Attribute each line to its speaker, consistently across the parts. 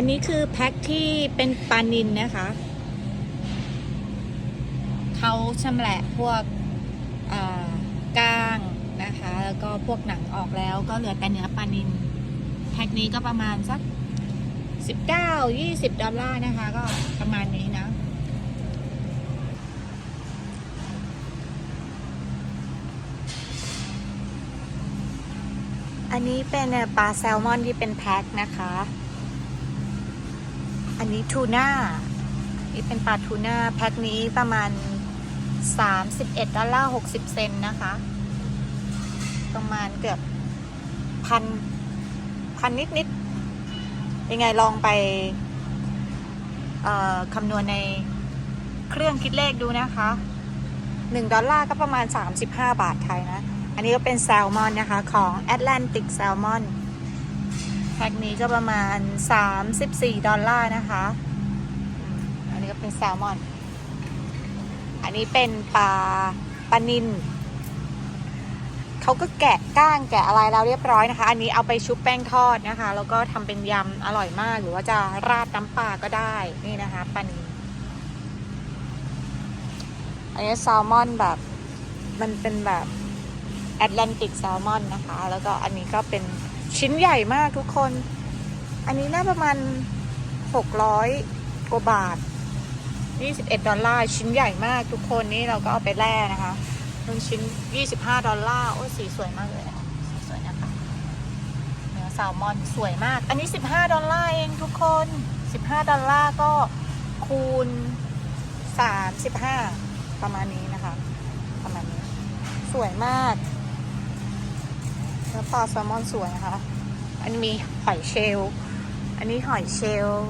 Speaker 1: อันนี้คือแพ็คที่เป็นปลานินนะคะ เขาชำแหละพวกก้างนะคะ แล้วก็พวกหนังออกแล้วก็เหลือแต่เนื้อปลานิน แพ็คนี้ก็ประมาณสัก 19 20 ดอลลาร์นะคะ ก็ประมาณนี้นะอันนี้เป็นปลาแซลมอนที่เป็นแพ็คนะคะ อันนี้ทูน่า นี่เป็นปลาทูน่าแพ็คนี้ประมาณ 31 ดอลลาร์ 60 เซนนะคะ ประมาณเกือบพันพันนิดนิดๆยังไงลองไปคำนวณในเครื่องคิดเลขดูนะคะ 1 ดอลลาร์ก็ประมาณ 35 บาทไทยนะ อันนี้ก็เป็นแซลมอนนะคะ ของ Atlantic Salmon แพ็คนี้ก็ประมาณ 34 ดอลลาร์นะคะ อันนี้ก็เป็นแซลมอน อันนี้เป็นปลาปลานินเขาก็แกะก้างแกะอะไรแล้วเรียบร้อยนะคะ อันนี้เอาไปชุบแป้งทอดนะคะ แล้วก็ทำเป็นยำอร่อยมาก หรือว่าจะราดน้ำปลาก็ได้นี่นะคะปลานินอันนี้แซลมอนแบบมันเป็นแบบแอตแลนติกแซลมอนนะคะ แล้วก็อันนี้ก็เป็น ชิ้นใหญ่มากทุกคน อันนี้น่าประมาณ600กว่าบาท21ดอลลาร์ชิ้นใหญ่มากทุกคนนี่เราก็เอาไปแล่นะคะเป็นชิ้น25ดอลลาร์โอ้สีสวยมากเลยนะคะสีสวยนะคะเนื้อแซลมอนสวยมาก อันนี้15ดอลลาร์เองทุกคน15ดอลลาร์ก็คูณ35ประมาณนี้นะคะ ประมาณนี้ สวยมาก แล้วปลาแซลมอนสวยนะคะ อันนี้มีหอยเชลล์อันนี้หอยเชลล์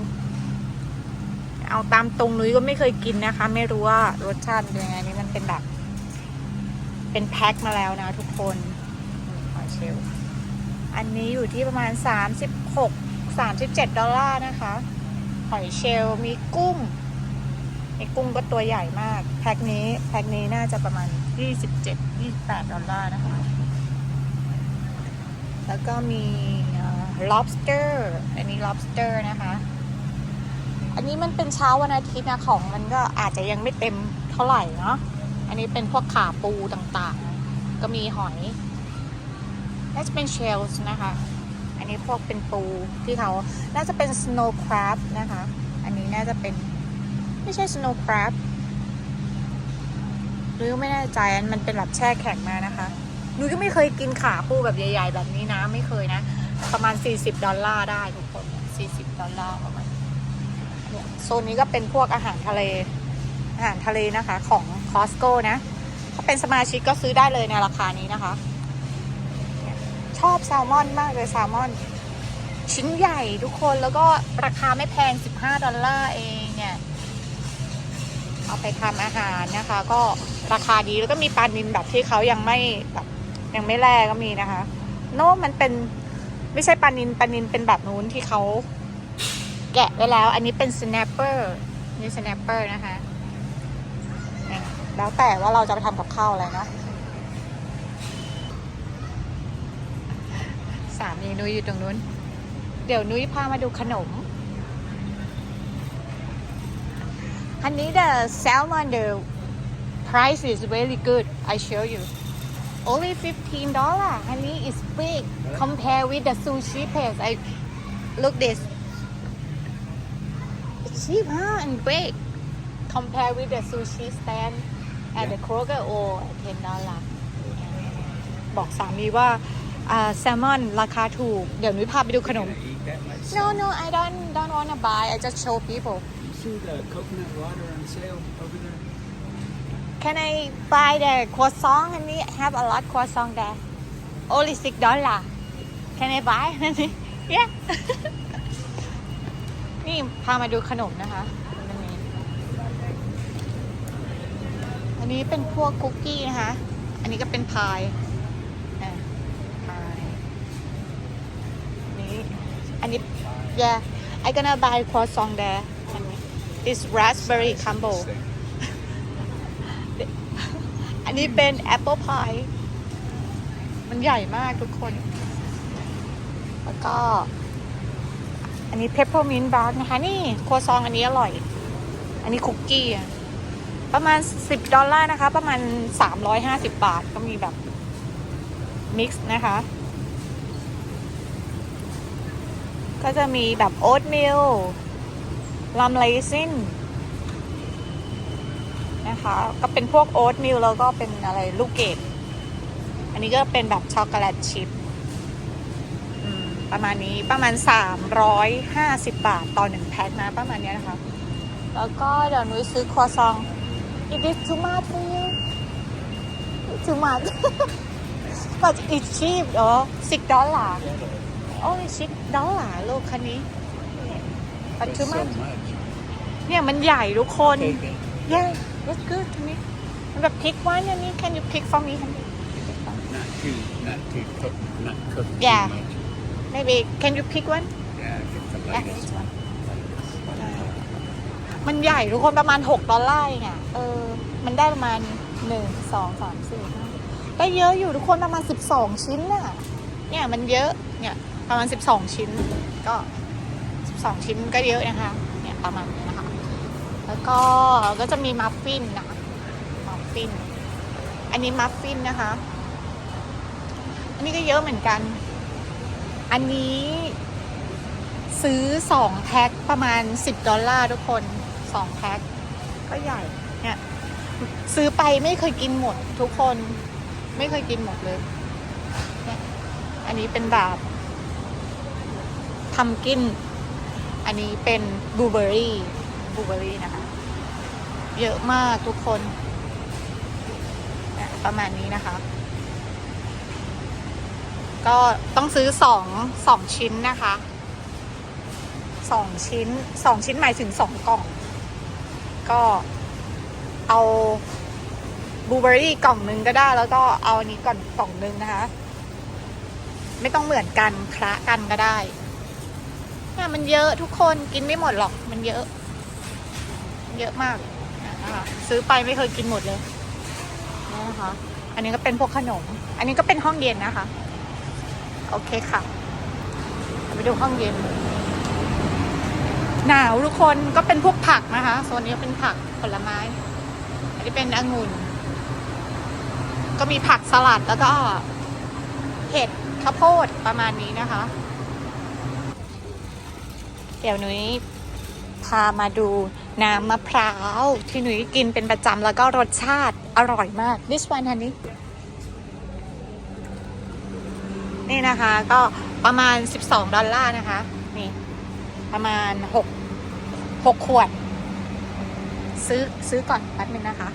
Speaker 1: เอาตามตรงนุ้ยก็ไม่เคยกินนะคะ ไม่รู้ว่ารสชาติเป็นยังไงนี่มันเป็นแบบ เป็นแพ็คมาแล้วนะทุกคนหอยเชลล์อันนี้อยู่ที่ประมาณ 36 37 ดอลลาร์นะคะ หอยเชลล์มีกุ้งไอ้กุ้งก็ตัวใหญ่มาก แพ็คนี้ แพ็คนี้น่าจะประมาณ 27 28 ดอลลาร์นะคะ แล้วก็มี lobster อันนี้ lobster นะคะ อันนี้มันเป็นเช้าวันอาทิตย์นะของมันก็อาจจะยังไม่เต็มเท่าไหร่เนาะ อันนี้เป็นพวกขาปูต่างๆ ก็มีหอยน่าจะเป็น shells นะคะ อันนี้พวกเป็นปูที่เขา น่าจะเป็น snow crab นะคะ อันนี้น่าจะเป็นไม่ใช่ snow crab หรือไม่แน่ใจ อันมันเป็นแบบแช่แข็งมานะคะ หนูก็ไม่เคยกินขาปูแบบใหญ่ ๆ แบบนี้นะ ไม่เคยนะ ประมาณ 40 ดอลลาร์ได้ทุกคน 40 ดอลลาร์ประมาณเนี่ยโซนนี้ก็เป็นพวกอาหารทะเล อาหารทะเลนะคะ ของ Costco นะถ้าเป็นสมาชิกก็ซื้อได้เลยในราคานี้นะคะ ชอบแซลมอนมากเลยแซลมอน ชิ้นใหญ่ทุกคนแล้วก็ราคาไม่แพง 15 ดอลลาร์เองเนี่ยเอาไปทำอาหารนะคะ ก็ราคาดีแล้วก็มีปลานินแบบที่เขายังไม่แบบ ยังไม่แล่ก็มีนะคะ โน้มันเป็นไม่ใช่ปลานินปลานินเป็นแบบนู้นที่เขาแกะไว้แล้ว อันนี้เป็น snapper นี่ snapper นะคะ แล้วแต่ว่าเราจะไปทำกับข้าวอะไรเนาะสามีนุ้ยอยู่ตรงนู้น เดี๋ยวนุ้ยพามาดูขนม อันนี้ the salmon the price is very good I show you only 15 dollar อันนี้ is big compare with the sushi place I look this it's cheap huh and big compare with the sushi stand at the Kroger or 10 dollar บอกสามีว่าแซลมอนราคาถูก เดี๋ยวนุ้ยพาไปดูขนม
Speaker 2: Eat that much.
Speaker 1: no no I don't don't wanna buy I just show people
Speaker 2: You see the coconut water on sale over there?
Speaker 1: Can I buy the croissant and me have a lot croissant there? Only six dollar. Can I buy? yeah. นี่พามาดูขนมนะคะอันนี้อันนี้เป็นพวกคุกกี้นะคะ อันนี้ก็เป็นพายพายนนี้อันนี้ yeah I gonna buy croissant there this raspberry crumble นี้เป็นแอปเปิลพายมันใหญ่มากทุกคน แล้วก็ อันนี้ peppermint bark นะคะ นี่ครัวซองอันนี้อร่อย อันนี้คุกกี้ประมาณ 10 ดอลลาร์นะคะ ประมาณ 350 บาทก็มีแบบ มิกซ์นะคะ ก็จะมีแบบโอ๊ตมิลลัมเลซิน นะคะ ก็เป็นพวกโอ๊ตมิลแล้วก็เป็นอะไรลูกเกดอันนี้ก็เป็นแบบช็อกโกแลตชิพอืมประมาณนี้ประมาณ 350 บาทต่อหนึ่งแพ็คนะ ประมาณเนี้ยนะคะ แล้วก็เดี๋ยวนุ้ยซื้อครัวซอง It is too much for you too much but it's cheap เหรอ10ดอลลาร์ only 10ดอลลาร์โลกคันนี้ but too
Speaker 2: so
Speaker 1: much
Speaker 2: much.
Speaker 1: เนี่ยมันใหญ่ทุกคน
Speaker 2: Take it.
Speaker 1: yeah that's good to me แบบ pick one อันนี้ can you pick for me honey?
Speaker 2: Not too, not too cooked, not cooked
Speaker 1: Yeah.
Speaker 2: too much.
Speaker 1: maybe can you pick one
Speaker 2: Yeah, get the
Speaker 1: yeah
Speaker 2: this.
Speaker 1: this one
Speaker 2: one.
Speaker 1: มันใหญ่ทุกคนประมาณ 6 ดอลลาร์เองอะเออ มันได้ประมาณ 1 2 3 4 5ได้เยอะอยู่ทุกคนประมาณ 12 ชิ้นน่ะ เนี่ยมันเยอะเนี่ยประมาณ 12 ชิ้น ก็ 12 ชิ้นก็เยอะนะคะ เนี่ยประมาณนี้ แล้วก็ก็จะมีมัฟฟินนะมัฟฟิน อันนี้มัฟฟินนะคะ อันนี้ก็เยอะเหมือนกัน อันนี้ซื้อสองแพ็คประมาณ10ดอลลาร์ทุกคนสองแพ็คก็ใหญ่เนี่ยซื้อไปไม่เคยกินหมดทุกคน ไม่เคยกินหมดเลยเนี่ยอันนี้เป็นแบบทำกิน อันนี้เป็นบลูเบอรี่ ลูเบอรี่นะคะ เยอะมากทุกคน ประมาณนี้นะคะ ก็ต้องซื้อสองสองชิ้นนะคะสองชิ้นสองชิ้นหมายถึงสองกล่อง ก็เอาบลูเบอรี่กล่องหนึ่งก็ได้ แล้วก็เอาอันนี้ก่อนกล่องหนึ่งนะคะ ไม่ต้องเหมือนกันคละกันก็ได้เนี่ยมันเยอะทุกคนกินไม่หมดหรอกมันเยอะ เยอะมากนะคะซื้อไปไม่เคยกินหมดเลยนะคะอันนี้ก็เป็นพวกขนม อันนี้ก็เป็นห้องเย็นนะคะ โอเคค่ะไปดูห้องเย็น หนาวทุกคนก็เป็นพวกผักนะคะโซนนี้เป็นผักผลไม้ อันนี้เป็นองุ่น ก็มีผักสลัดแล้วก็เห็ดข้าวโพดประมาณนี้นะคะ เดี๋ยวหนุ้ย พามาดูน้ำมะพร้าว ที่หนุ่ยกินเป็นประจำแล้วก็รสชาติอร่อยมาก this one honey นี่นะคะก็ประมาณ 12 ดอลลาร์นะคะ นี่ ประมาณ 6 6 ขวด ซื้อซื้อก่อนแป๊บนึงนะคะ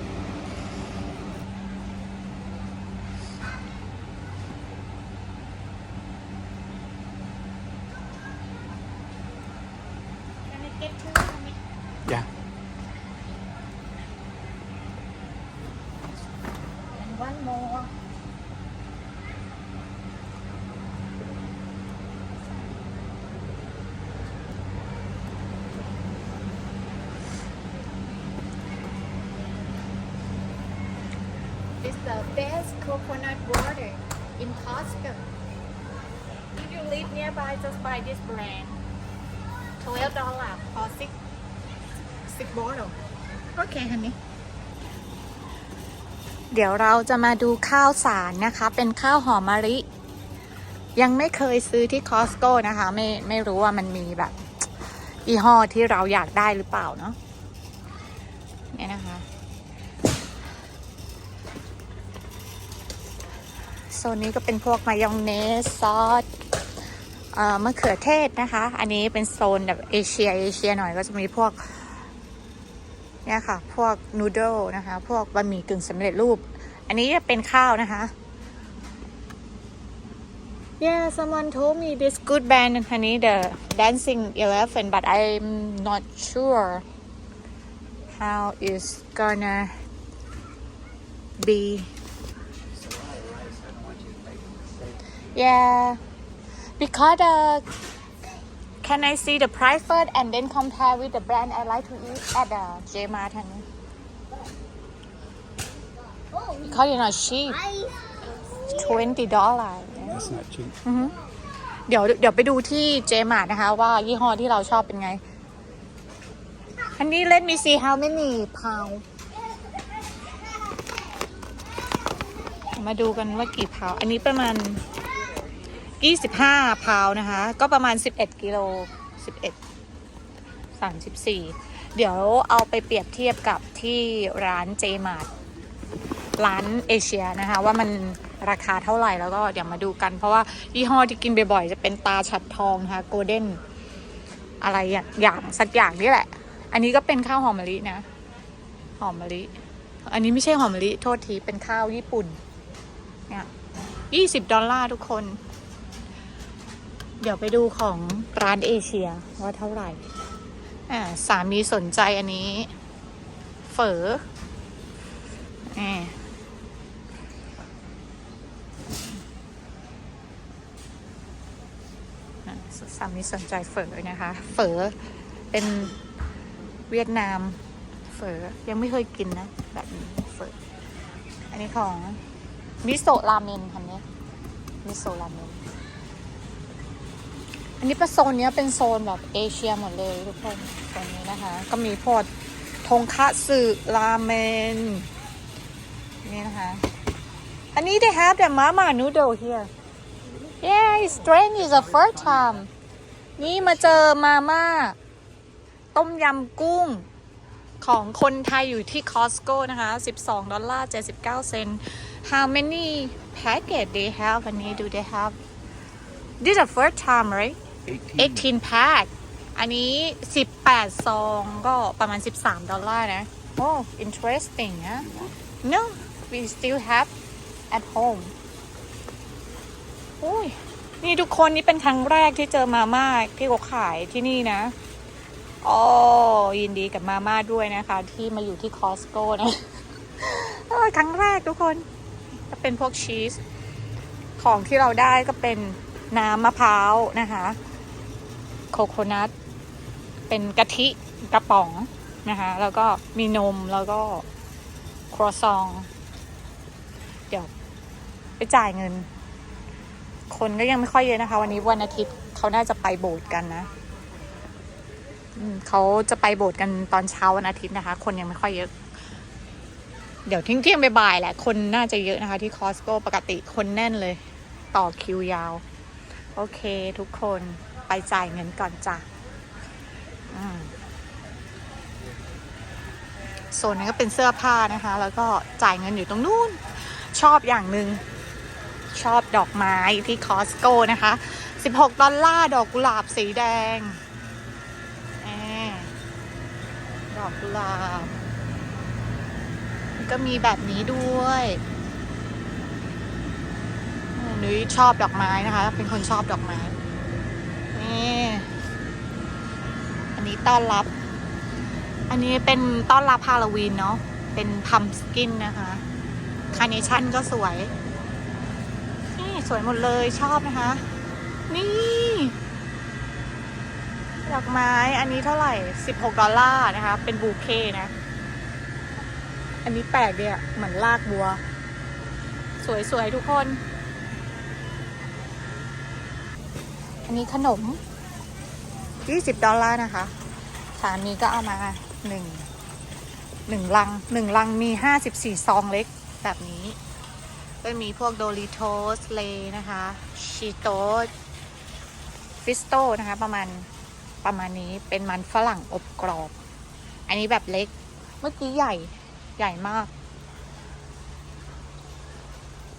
Speaker 2: Yeah.
Speaker 1: And one more. It's the best coconut water in Costco. If you live nearby, just buy this brand. Twelve dollar for six six bottle. Okay, honey. เดี๋ยวเราจะมาดูข้าวสารนะคะ เป็นข้าวหอมมะลิ ยังไม่เคยซื้อที่คอสโก้นะคะ ไม่ไม่รู้ว่ามันมีแบบยี่ห้อที่เราอยากได้หรือเปล่าเนาะเนี่ยนะคะ ซนนี้ก็เป็นพวกมายองเนสซอสมะเขือเทศนะคะ อันนี้เป็นโซนแบบเอเชียเอเชียหน่อยก็จะมีพวกเนี่ยค่ะ พวกนูโดนะคะ พวกบะหมี่กึ่งสำเร็จรูป อันนี้จะเป็นข้าวนะคะ Yeah someone told me this good band อันนี้ the dancing elephant but I'm not sure how it's gonna be yeah because uh, can I see the price first and then compare with the brand I like to eat at the J-Mart ทางนี้ because you know cheap twenty dollar
Speaker 2: That's not cheap.
Speaker 1: hmm เดี๋ยวเดี๋ยวไปดูที่เจมาร์นะคะ ว่ายี่ห้อที่เราชอบเป็นไง อันนี้ let me see how many pound มาดูกันว่ากี่พาวอันนี้ประมาณ 25พาวนะคะ ก็ประมาณ 11 กิโล 11 34 เดี๋ยวเอาไปเปรียบเทียบกับที่ร้านเจมาร์ร้านเอเชียนะคะ ว่ามันราคาเท่าไหร่แล้วก็เดี๋ยวมาดูกัน เพราะว่ายี่ห้อที่กินบ่อยๆ จะเป็นตาฉัดทองนะคะโกลเด้นอะไรอย่างสักอย่างนี่แหละ อันนี้ก็เป็นข้าวหอมมะลินะ หอมมะลิ อันนี้ไม่ใช่หอมมะลิ โทษทีเป็นข้าวญี่ปุ่นเนี่ยยี่สิบดอลลาร์ทุกคน เดี๋ยวไปดูของร้านเอเชียว่าเท่าไหร่ อ่าสามีสนใจอันนี้ เฝอแหมอะสามีสนใจเฝอนะคะ เฝอเป็นเวียดนาม เฝอยังไม่เคยกินนะ แบบนี้เฝออันนี้ของมิโซะราเมนคันนี้มิโซะราเมน อันนี้เป็นโซนนี้เป็นโซนแบบเอเชียหมดเลยทุกคนตรงนี้นะคะ ก็มีพวกทงคัตสึราเมนนี่นะคะอันนี้ they have the mama noodle here yeah strange is the first time นี่มาเจอมาม่าต้มยำกุ้งของคนไทยอยู่ที่ Costco นะคะ 12 ดอลลาร์ 79 เซน how many packet they have อันนี้ do they have this is the first time right
Speaker 2: 18
Speaker 1: 18 pack อันนี้ 18 ซองก็ประมาณ 13 ดอลลาร์นะ โอ้ interesting นะ no we still have at home อุ้ย นี่ทุกคนนี่เป็นครั้งแรกที่เจอมาม่าที่เขาขายที่นี่นะโอ้ยินดีกับมาม่าด้วยนะคะ ที่มาอยู่ที่คอสโก้นะเออครั้งแรกทุกคนจะเป็นพวกชีส ของที่เราได้ก็เป็นน้ำมะพร้าวนะคะ โคโคนัทเป็นกะทิกระป๋องนะคะแล้วก็มีนมแล้วก็ครัวซอง เดี๋ยวไปจ่ายเงิน คนก็ยังไม่ค่อยเยอะนะคะ วันนี้วันอาทิตย์เขาน่าจะไปโบสถ์กันนะเขาจะไปโบสถ์กันตอนเช้าวันอาทิตย์นะคะ คนยังไม่ค่อยเยอะ เดี๋ยวทิ้งเที่ยงบ่ายแหละ คนน่าจะเยอะนะคะ ที่คอสโก้ปกติคนแน่นเลย ต่อคิวยาว โอเคทุกคน จ่ายเงินก่อนจ้ะโซนนี้ก็เป็นเสื้อผ้านะคะ แล้วก็จ่ายเงินอยู่ตรงนู้น ชอบอย่างหนึ่งชอบดอกไม้ที่คอสโก้นะคะ 16 ดอลลาร์ดอกกุหลาบสีแดงดอกกุหลาบก็มีแบบนี้ด้วยนุ้ยชอบดอกไม้นะคะ เป็นคนชอบดอกไม้ นี่อันนี้ต้อนรับ อันนี้เป็นต้อนรับฮาโลวีนเนาะเป็นพัมสกินนะคะคาร์เนชั่นก็สวย นี่สวยหมดเลยชอบนะคะ นี่ดอกไม้อันนี้เท่าไหร่ 16 ดอลลาร์นะคะ เป็นบูเค่นะ อันนี้แปลกดีอะเหมือนลากบัว สวยๆ ทุกคน อันนี้ขนม 20 ดอลลาร์นะคะ สามีก็เอามาหนึ่งหนึ่งลังหนึ่งลังมี 54 ซองเล็กแบบนี้ก็มีพวกโดริโทสเลนะคะชีโตสฟิสโตนะคะ ประมาณประมาณนี้เป็นมันฝรั่งอบกรอบ อันนี้แบบเล็ก เมื่อกี้ใหญ่ใหญ่มาก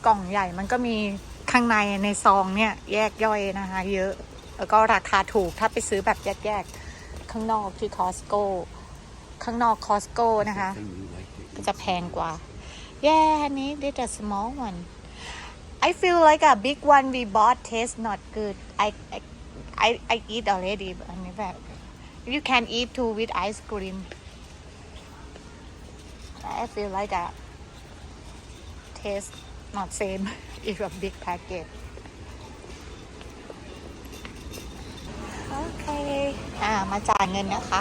Speaker 1: กล่องใหญ่มันก็มี ข้างในในซองเนี่ยแยกย่อยนะคะ เยอะ แล้วก็ราคาถูกถ้าไปซื้อแบบแยกๆ ข้างนอกที่คอสโก้ข้างนอกคอสโก้นะคะ ก็จะแพงกว่า yeah อันนี้ this a small one I feel like a big one we bought taste not good I I I, I eat already อันนี้แบบ you can eat too with ice cream I feel like a taste not same if a big packet โอเคอ่า มาจ่ายเงินนะคะ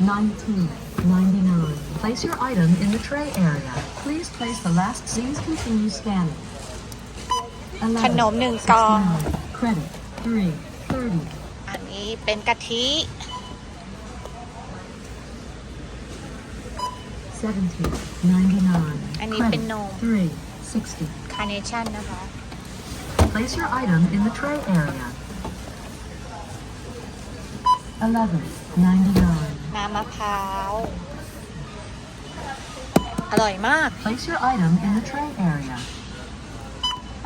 Speaker 3: 19.99. Place your item in the tray area. Please place the last. Please continue scanning. 11.
Speaker 1: ขนมหนึ่งกล่อง
Speaker 3: 69. Credit 3. 30.
Speaker 1: อันนี้เป็นกะทิ
Speaker 3: 17. 99.
Speaker 1: อันนี้เป็นนม
Speaker 3: 3. 60.
Speaker 1: คาร์เนชั่นนะคะ
Speaker 3: Place your item in the tray area. 11. 99.
Speaker 1: น้ำมะพร้าว อร่อยมาก
Speaker 3: Place your item in the tray area.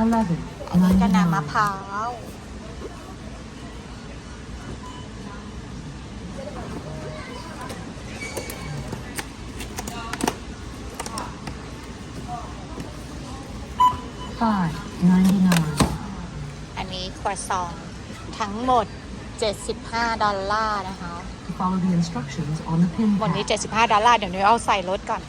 Speaker 3: 11.
Speaker 1: อันนี้ก็น้ำมะพ
Speaker 3: 99.
Speaker 1: ร้าว
Speaker 3: 5. 99.
Speaker 1: อันนี้ครัวซองทั้งหมด 75 ดอลลาร์นะคะ
Speaker 3: To follow the instructions on the pin
Speaker 1: หมดนี้
Speaker 3: pad.
Speaker 1: 75 ดอลลาร์ เดี๋ยวนุ้ยเอาใส่รถก่อน